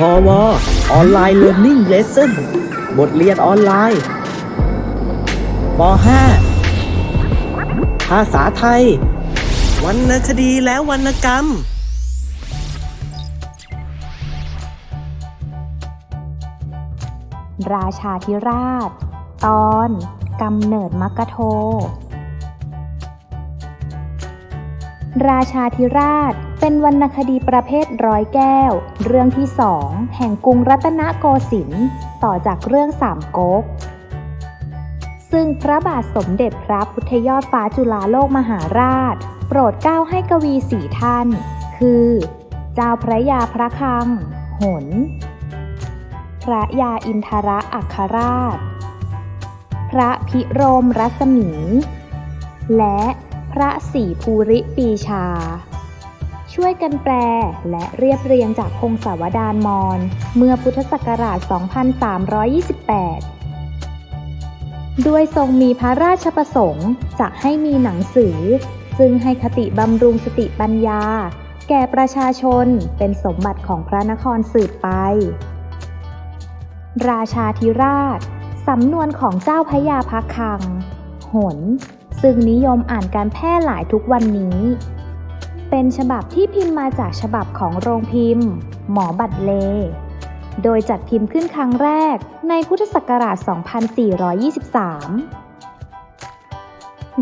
พอวออนไลน์เรียนนิ่งเลสเซ่นบทเรียนออนไลน์ป .5 ภาษาไทย วรรณคดีและวรรณกรรม ราชาธิราช ตอนกำเนิดมักกะโท ราชาธิราช เป็นวรรณคดีประเภทร้อยแก้ว เรื่องที่สองแห่งกรุงรัตนโกสินทร์ต่อจากเรื่องสามก๊กซึ่งพระบาทสมเด็จพระพุทธยอดฟ้าจุฬาโลกมหาราช โปรดเกล้าให้กวีสี่ท่าน คือ เจ้าพระยาพระคังหน พระยาอินทรอัครราช พระพิโรมรัศมี และ ระศรีภูริปีชา ช่วยกันแปลและเรียบเรียงจากพงศาวดารมอนเมื่อพุทธศักราช 2328 ด้วยทรงมีพระราชประสงค์จะให้มีหนังสือ ซึ่งให้คติบำรุงสติปัญญา แก่ประชาชนเป็นสมบัติของพระนครสืบไป ราชาธิราชสำนวนของเจ้าพระยาพักคัง หน ซึ่งนิยมอ่านการแพร่หลายทุกวันนี้ เป็นฉบับที่พิมพ์มาจากฉบับของโรงพิมพ์ หมอบัตรเล โดยจัดพิมพ์ขึ้นครั้งแรกในพุทธศักราช 2423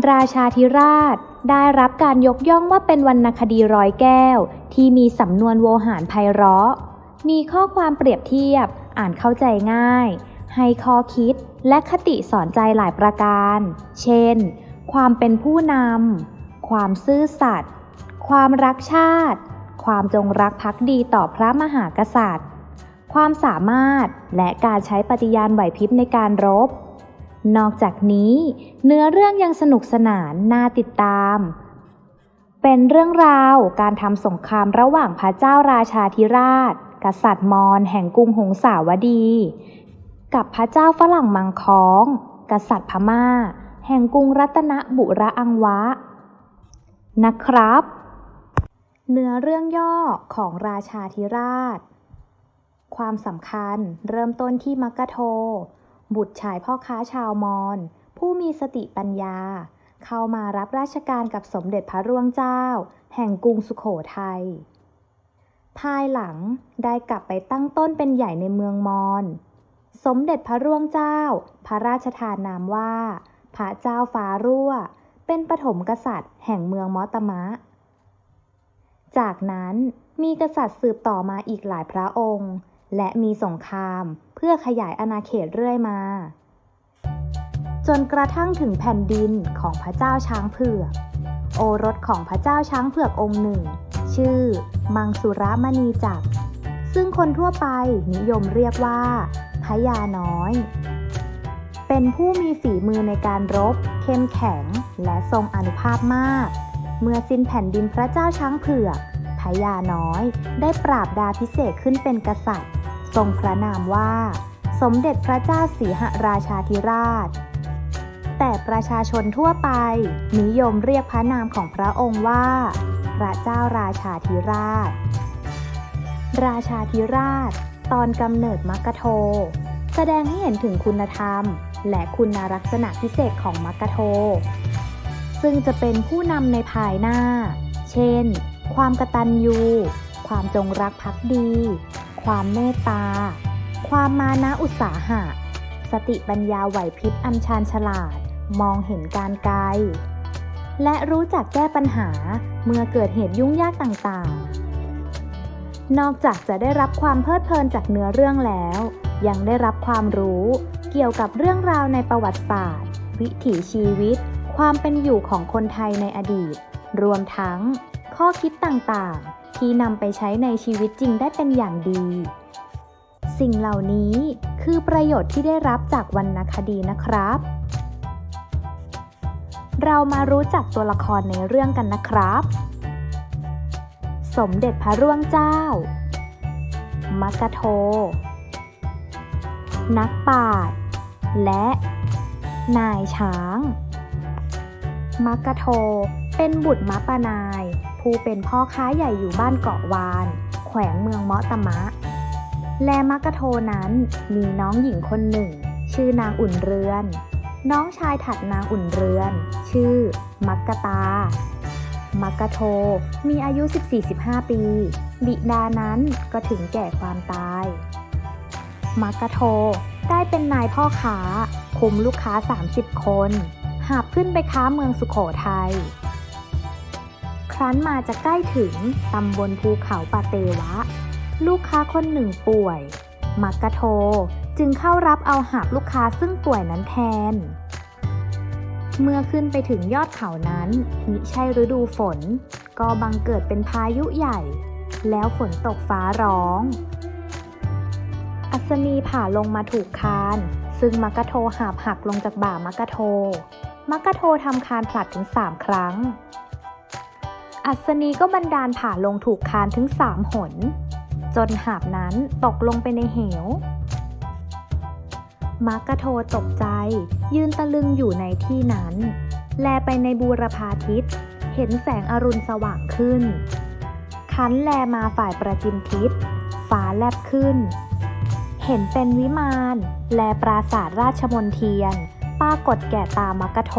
ราชาธิราชได้รับการยกย่องว่าเป็นวรรณคดีร้อยแก้ว ที่มีสำนวนโวหารไพเราะ มีข้อความเปรียบเทียบ อ่านเข้าใจง่าย ให้ข้อคิดและคติสอนใจหลายประการ เช่น ความเป็นผู้นำ ความซื่อสัตย์ ความรักชาติ ความจงรักภักดีต่อพระมหากษัตริย์ ความสามารถและการใช้ปฏิญาณไหวพริบในการรบ นอกจากนี้ เนื้อเรื่องยังสนุกสนานน่าติดตาม เป็นเรื่องราวการทำสงครามระหว่างพระเจ้าราชาธิราช กษัตริย์มอญแห่งกรุงหงสาวดี กับพระเจ้าฝรั่งมังคอง กษัตริย์พม่า แห่งกรุงรัตนบุระอังวะ นะครับ เนื้อเรื่องย่อของราชาธิราช ความสำคัญเริ่มต้นที่มักกะโท บุตรชายพ่อค้าชาวมอญผู้มีสติปัญญา เข้ามารับราชการกับสมเด็จพระร่วงเจ้า แห่งกรุงสุขโขทัยภายหลังได้กลับไปตั้งต้นเป็นใหญ่ในเมืองมอญสมเด็จพระร่วงเจ้า พระราชทานนามว่า พระเจ้าฟ้ารั่ว เป็นปฐมกษัตริย์แห่งเมืองมอตมะ จากนั้นมีกษัตริย์สืบต่อมาอีกหลายพระองค์ และมีสงครามเพื่อขยายอาณาเขตเรื่อยมา จนกระทั่งถึงแผ่นดินของพระเจ้าช้างเผือกโอรสของพระเจ้าช้างเผือกองค์หนึ่ง ชื่อ มังสุรมณีจักรซึ่งคนทั่วไปนิยมเรียกว่าพระยาน้อย เป็นผู้มีฝีมือในการรบ เข้มแข็ง และทรงอานุภาพมาก เมื่อสิ้นแผ่นดินพระเจ้าช้างเผือกพระยาน้อย ได้ปราบดาพิเศษขึ้นเป็นกษัตริย์ ทรงพระนามว่า สมเด็จพระเจ้าสีหราชาธิราช แต่ประชาชนทั่วไป นิยมเรียกพระนามของพระองค์ว่า พระเจ้าราชาธิราช ราชาธิราช ตอนกำเนิดมักกะโท แสดงให้เห็นถึงคุณธรรม และคุณลักษณะพิเศษของมักกะโท ซึ่งจะเป็นผู้นำในภายหน้า เช่น ความกตัญญู ความจงรักภักดี ความเมตตา ความมานะอุตสาหะ สติปัญญาไหวพริบอันชาญฉลาด มองเห็นการไกล และรู้จักแก้ปัญหาเมื่อเกิดเหตุยุ่งยากต่างๆ นอกจากจะได้รับความเพลิดเพลินจากเนื้อเรื่องแล้ว ยังได้รับความรู้ เกี่ยวกับเรื่องราวในประวัติศาสตร์ วิถีชีวิต ความเป็นอยู่ของคนไทยในอดีต รวมทั้ง ข้อคิดต่างๆ ที่นำไปใช้ในชีวิตจริงได้เป็นอย่างดี สิ่งเหล่านี้คือประโยชน์ที่ได้รับจากวรรณคดีนะครับ เรามารู้จักตัวละครในเรื่องกันนะครับ สมเด็จพระร่วงเจ้า มักกะโท นักปราชญ์ และนายช้างมักกะโท เป็นบุตรมะปานาย ผู้เป็นพ่อค้าใหญ่อยู่บ้านเกาะวาน แขวงเมืองเมาะตะมะ และมักกะโทนั้นมีน้องหญิงคนหนึ่ง ชื่อนางอุ่นเรือน น้องชายถัดนางอุ่นเรือน ชื่อ มักกะตา มักกะโทมีอายุ 14-15 ปี บิดานั้นก็ถึงแก่ความตาย มักกะโท ได้เป็นนายพ่อค้า คุมลูกค้า 30 คน หาบขึ้นไปค้าเมืองสุขโขทัย ครั้นมาจะใกล้ถึงตำบลภูเขาปาเตวะ ลูกค้าคนหนึ่งป่วย มักกะโทจึงเข้ารับเอาหาบลูกค้าซึ่งป่วยนั้นแทน เมื่อขึ้นไปถึงยอดเขานั้นมิใช่ฤดูฝน ก็บังเกิดเป็นพายุใหญ่ แล้วฝนตกฟ้าร้อง อัศนีผ่าลงมาถูกคาน ซึ่งมักกะโทหาบหักลงจากบ่ามักกะโท มักกะโททำคานผลัดถึงสามครั้ง อัศนีก็บันดาลผ่าลงถูกคานถึงสามหน จนหาบนั้นตกลงไปในเหว มักกะโทตกใจ ยืนตะลึงอยู่ในที่นั้น แลไปในบูรพาทิศเห็นแสงอรุณสว่างขึ้น คันแลมาฝ่ายประจิมทิศฟ้าแลบขึ้น เห็นเป็นวิมาน แลปราสาทราชมนเทียน ปรากฏแก่ตามักกะโท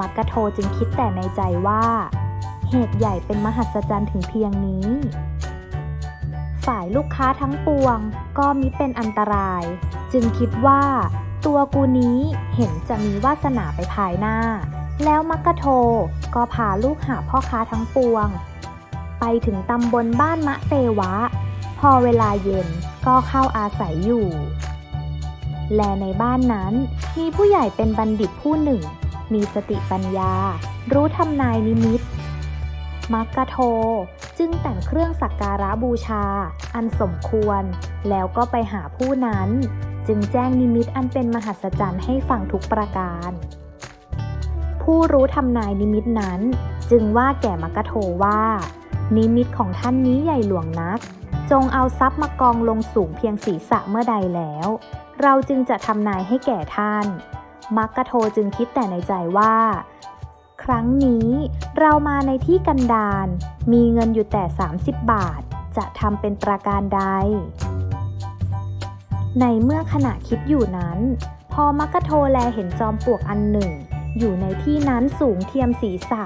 มักกะโทจึงคิดแต่ในใจว่า เหตุใหญ่เป็นมหัศจรรย์ถึงเพียงนี้ ฝ่ายลูกค้าทั้งปวงก็มิเป็นอันตราย จึงคิดว่า ตัวกูนี้เห็นจะมีวาสนาไปภายหน้า แล้วมักกะโทก็พาลูกหาพ่อค้าทั้งปวง ไปถึงตำบลบ้านมะเตวะ พอเวลาเย็น ก็เข้าอาศัยอยู่ และในบ้านนั้นมีผู้ใหญ่เป็นบัณฑิตผู้หนึ่ง มีสติปัญญา รู้ทำนายนิมิต มักกะโทจึงแต่งเครื่องสักการะบูชา อันสมควร แล้วก็ไปหาผู้นั้น จึงแจ้งนิมิตอันเป็นมหัศจรรย์ให้ฟังทุกประการ ผู้รู้ทำนายนิมิตนั้น จึงว่าแก่มักกะโทว่า นิมิตของท่านนี้ใหญ่หลวงนัก จงเอาทรัพย์มากองลงสูงเพียงศีรษะเมื่อใดแล้ว เราจึงจะทำนายให้แก่ท่าน มักกะโทจึงคิดแต่ในใจว่า ครั้งนี้เรามาในที่กันดารมีเงินอยู่แต่ 30 บาท จะทำเป็นประการใด ในเมื่อขณะคิดอยู่นั้น พอมักกะโทแลเห็นจอมปลวกอันหนึ่ง อยู่ในที่นั้นสูงเทียมศีรษะ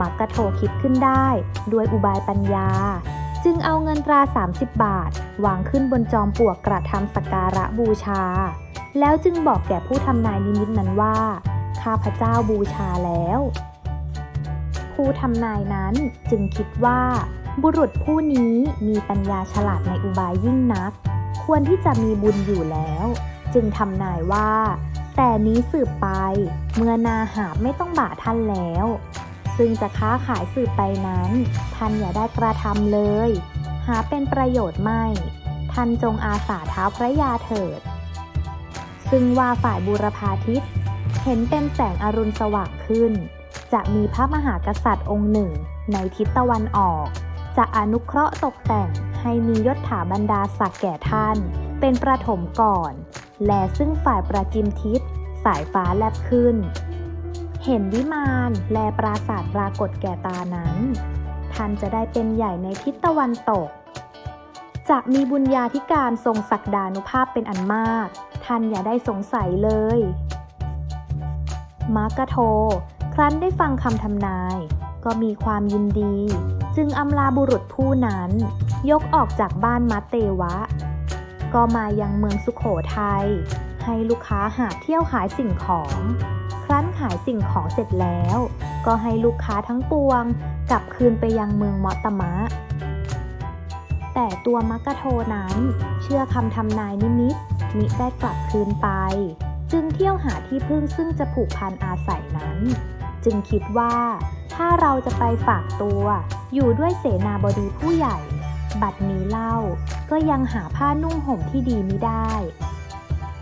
มักกะโทคิดขึ้นได้ ด้วยอุบายปัญญา จึงเอาเงินตรา 30 บาท วางขึ้นบนจอมปลวกกระทำสักการะบูชา แล้วจึงบอกแก่ผู้ทำนายนิมิตนั้นว่า ข้าพเจ้าบูชาแล้ว ผู้ทำนายนั้นจึงคิดว่า บุรุษผู้นี้มีปัญญาฉลาดในอุบายยิ่งนัก ควรที่จะมีบุญอยู่แล้ว จึงทำนายว่า แต่นี้สืบไป เมื่อนาหาบไม่ต้องบ่าท่านแล้ว ซึ่งจะค้าขายสืบไปนั้น ท่านอย่าได้กระทำเลย หาเป็นประโยชน์ไม่ ท่านจงอาสาเท้าพระยาเถิด ซึ่งว่าฝ่ายบูรพาทิศเห็นเป็นแสงอรุณสว่างขึ้น จะมีพระมหากษัตริย์องค์หนึ่งในทิศตะวันออก จะอนุเคราะห์ตกแต่งให้มียศถาบรรดาศักดิ์แก่ท่าน เป็นประถมก่อน และซึ่งฝ่ายประจิมทิศสายฟ้าแลบขึ้น เห็นวิมานและปราสาทปรากฏแก่ตานั้น ท่านจะได้เป็นใหญ่ในทิศตะวันตก จะมีบุญญาธิการทรงศักดานุภาพเป็นอันมาก ท่านอย่าได้สงสัยเลยมาร์กโท ครั้นได้ฟังคำทำนาย ก็มีความยินดี จึงอำลาบุรุษผู้นั้น ยกออกจากบ้านมัตเตวะ ก็มายังเมืองสุขโขทัยให้ลูกค้าหาเที่ยวขายสิ่งของ ครั้นขายสิ่งของเสร็จแล้ว ก็ให้ลูกค้าทั้งปวง กลับคืนไปยังเมืองมอตมะ แต่ตัวมักกะโทนั้น เชื่อคำทำนายนิมิตมิได้กลับคืนไป จึงเที่ยวหาที่พึ่งซึ่งจะผูกพันอาศัยนั้น จึงคิดว่า ถ้าเราจะไปฝากตัวอยู่ด้วยเสนาบดีผู้ใหญ่ บัดนี้เล่าก็ยังหาผ้านุ่งห่มที่ดีไมิได้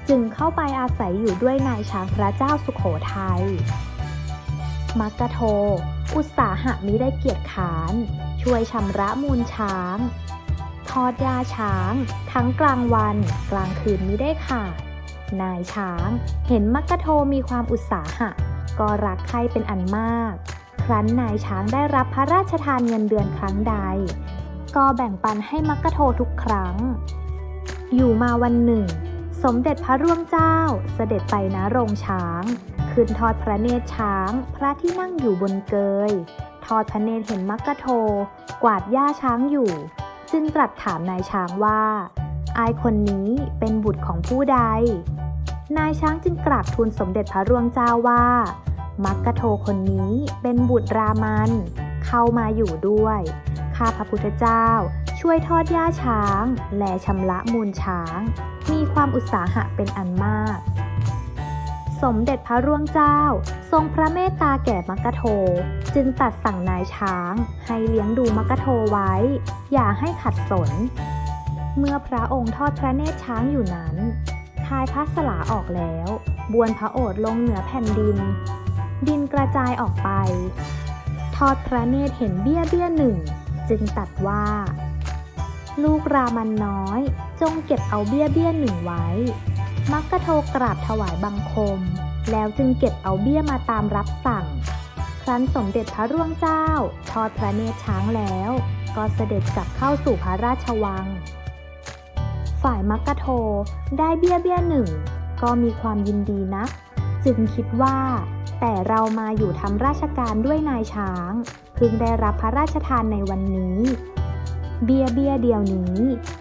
จึงเข้าไปอาศัยอยู่ด้วยนายช้างพระเจ้าสุขโขทยัย มักกะโท อุตสาหะมิได้เกียรติขาน ช่วยชำระมูลช้าง ทอดยาช้าง ทั้งกลางวัน กลางคืนมิได้ขาด นายช้างเห็นมักกะโทมีความอุตสาหะ ก็รักใครเป็นอันมาก ครั้นนายช้างได้รับพระราชทานเงินเดือนครั้งใด ก็แบ่งปันให้มักกะโททุกครั้ง อยู่มาวันหนึ่ง สมเด็จพระร่วงเจ้าเสด็จไปณโรงช้าง ขึ้นทอดพระเนตรช้าง พระที่นั่งอยู่บนเกย ทอดพระเนตรเห็นมักกะโท กวาดหญ้าช้างอยู่ จึงตรัสถามนายช้างว่า อายคนนี้เป็นบุตรของผู้ใด นายช้างจึงกราบทูลสมเด็จพระร่วงเจ้าว่า มักกะโทคนนี้เป็นบุตรรามัน เข้ามาอยู่ด้วย ข้าพระพุทธเจ้า ช่วยทอดหญ้าช้าง และชำระมูลช้าง มีความอุตสาหะเป็นอันมาก สมเด็จพระร่วงเจ้า ทรงพระเมตตาแก่มักกะโท จึงตัดสั่งนายช้าง ให้เลี้ยงดูมักกะโทไว้ อย่าให้ขัดสน เมื่อพระองค์ทอดพระเนตรช้างอยู่นั้นคายพระสลาออกแล้ว บวนพระโอษฐ์ลงเหนือแผ่นดิน ดินกระจายออกไป ทอดพระเนตรเห็นเบี้ยเบี้ยหนึ่ง จึงตัดว่า ลูกรามันน้อย จงเก็บเอาเบี้ยเบี้ยหนึ่งไว้ มักกะโทกราบถวายบังคม แล้วจึงเก็บเอาเบี้ยมาตามรับสั่ง ครั้นสมเด็จพระร่วงเจ้า ทอดพระเนตรช้างแล้ว ก็เสด็จกลับเข้าสู่พระราชวัง ฝ่ายมักกะโทได้เบี้ยเบี้ยหนึ่ง ก็มีความยินดีนักจึงคิดว่า แต่เรามาอยู่ทำราชการด้วยนายช้าง พึงได้รับพระราชทานในวันนี้ เบียเบียเดียวนี้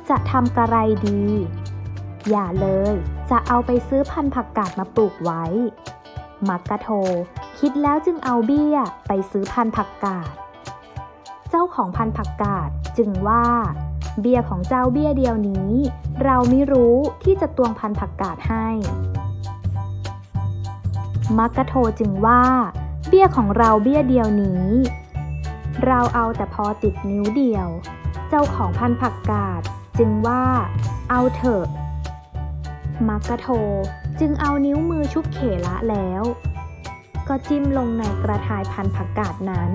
จะทำกระไรดี อย่าเลย จะเอาไปซื้อพันธุ์ผักกาดมาปลูกไว้ มักกะโท คิดแล้วจึงเอาเบี้ยไปซื้อพันธุ์ผักกาด เจ้าของพันธุ์ผักกาดจึงว่า เบี้ยของเจ้าเบี้ยเดียวนี้ เราไม่รู้ที่จะตวงพันธุ์ผักกาดให้ มักกะโทจึงว่า เบี้ยของเราเบี้ยเดียวนี้ เราเอาแต่พอติดนิ้วเดียว เจ้าของพันผักกาดจึงว่า เอาเถอะ มักกะโทจึงเอานิ้วมือชุบเขละแล้ว ก็จิ้มลงในกระทายพันผักกาดนั้น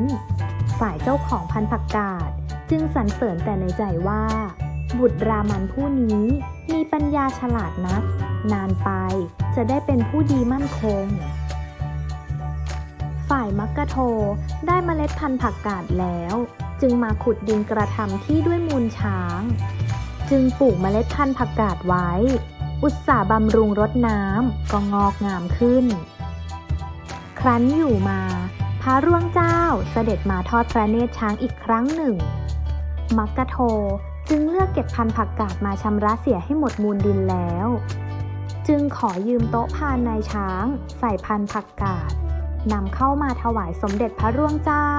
ฝ่ายเจ้าของพันผักกาดจึงสรรเสริญแต่ในใจว่า บุตรรามันผู้นี้มีปัญญาฉลาดนัก นานไปจะได้เป็นผู้ดีมั่นคง ฝ่ายมักกะโทได้เมล็ดพันธุ์ผักกาดแล้ว จึงมาขุดดินกระทำที่ด้วยมูลช้าง จึงปลูกเมล็ดพันธุ์ผักกาดไว้ อุตสาบำรุงรดน้ำก็งอกงามขึ้น ครั้นอยู่มา พระร่วงเจ้าเสด็จมาทอดพระเนตรช้างอีกครั้งหนึ่ง มักกะโทจึงเลือกเก็บพันธุ์ผักกาดมาชำระเสียให้หมดมูลดินแล้ว จึงขอยืมโต๊ะพานนายช้าง ใส่พันธุ์ผักกาดนำเข้ามาถวายสมเด็จพระร่วงเจ้า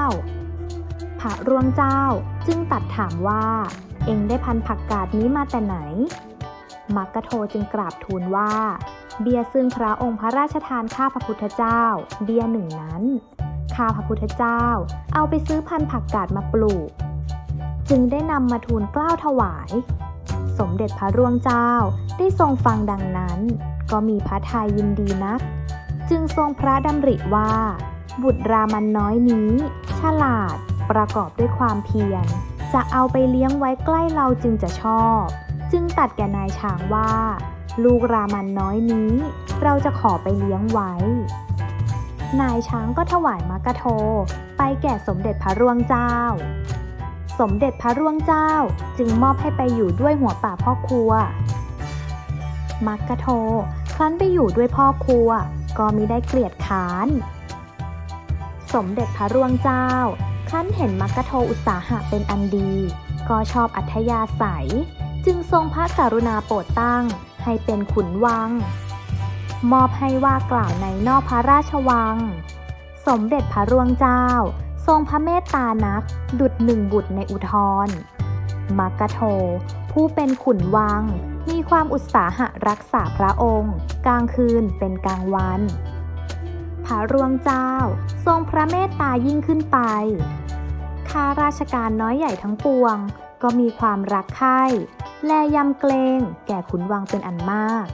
พระร่วงเจ้าจึงตัดถามว่า เอ็งได้พันผักกาดนี้มาแต่ไหน มักกะโทจึงกราบทูลว่า เบียร์ซึ่งพระองค์พระราชทานข้าพระพุทธเจ้า เบียร์หนึ่งนั้นข้าพระพุทธเจ้า เอาไปซื้อพันผักกาดมาปลูก จึงได้นำมาทูลกล้าวถวาย สมเด็จพระร่วงเจ้าได้ทรงฟังดังนั้น ก็มีพระทัยยินดีนัก จึงทรงพระดำริว่า บุตรรามันน้อยนี้ ฉลาด ประกอบด้วยความเพียร จะเอาไปเลี้ยงไว้ใกล้เราจึงจะชอบ จึงตัดแก่นายช้างว่า ลูกรามันน้อยนี้ เราจะขอไปเลี้ยงไว้ นายช้างก็ถวายมักกะโท ไปแก่สมเด็จพระร่วงเจ้า สมเด็จพระร่วงเจ้าจึงมอบให้ไปอยู่ด้วยหัวป่าพ่อครัวมักกะโทครั้นไปอยู่ด้วยพ่อครัว ก็มิได้เกลียดค้าน สมเด็จพระร่วงเจ้า ครั้นเห็นมักกะโทอุตสาหะเป็นอันดี ก็ชอบอัธยาศัย จึงทรงพระกรุณาโปรดตั้งให้เป็นขุนวัง มอบให้ว่ากล่าวในนอกพระราชวัง สมเด็จพระร่วงเจ้า ทรงพระเมตตานัก ดุดหนึ่งบุตรในอุทธรมักกะโท ผู้เป็นขุนวัง มีความอุตสาหะรักษาพระองค์ กลางคืนเป็นกลางวัน พระร่วงเจ้า ทรงพระเมตตายิ่งขึ้นไป ข้าราชการน้อยใหญ่ทั้งปวง ก็มีความรักใคร่และยำเกรงแก่ขุนวังเป็นอันมาก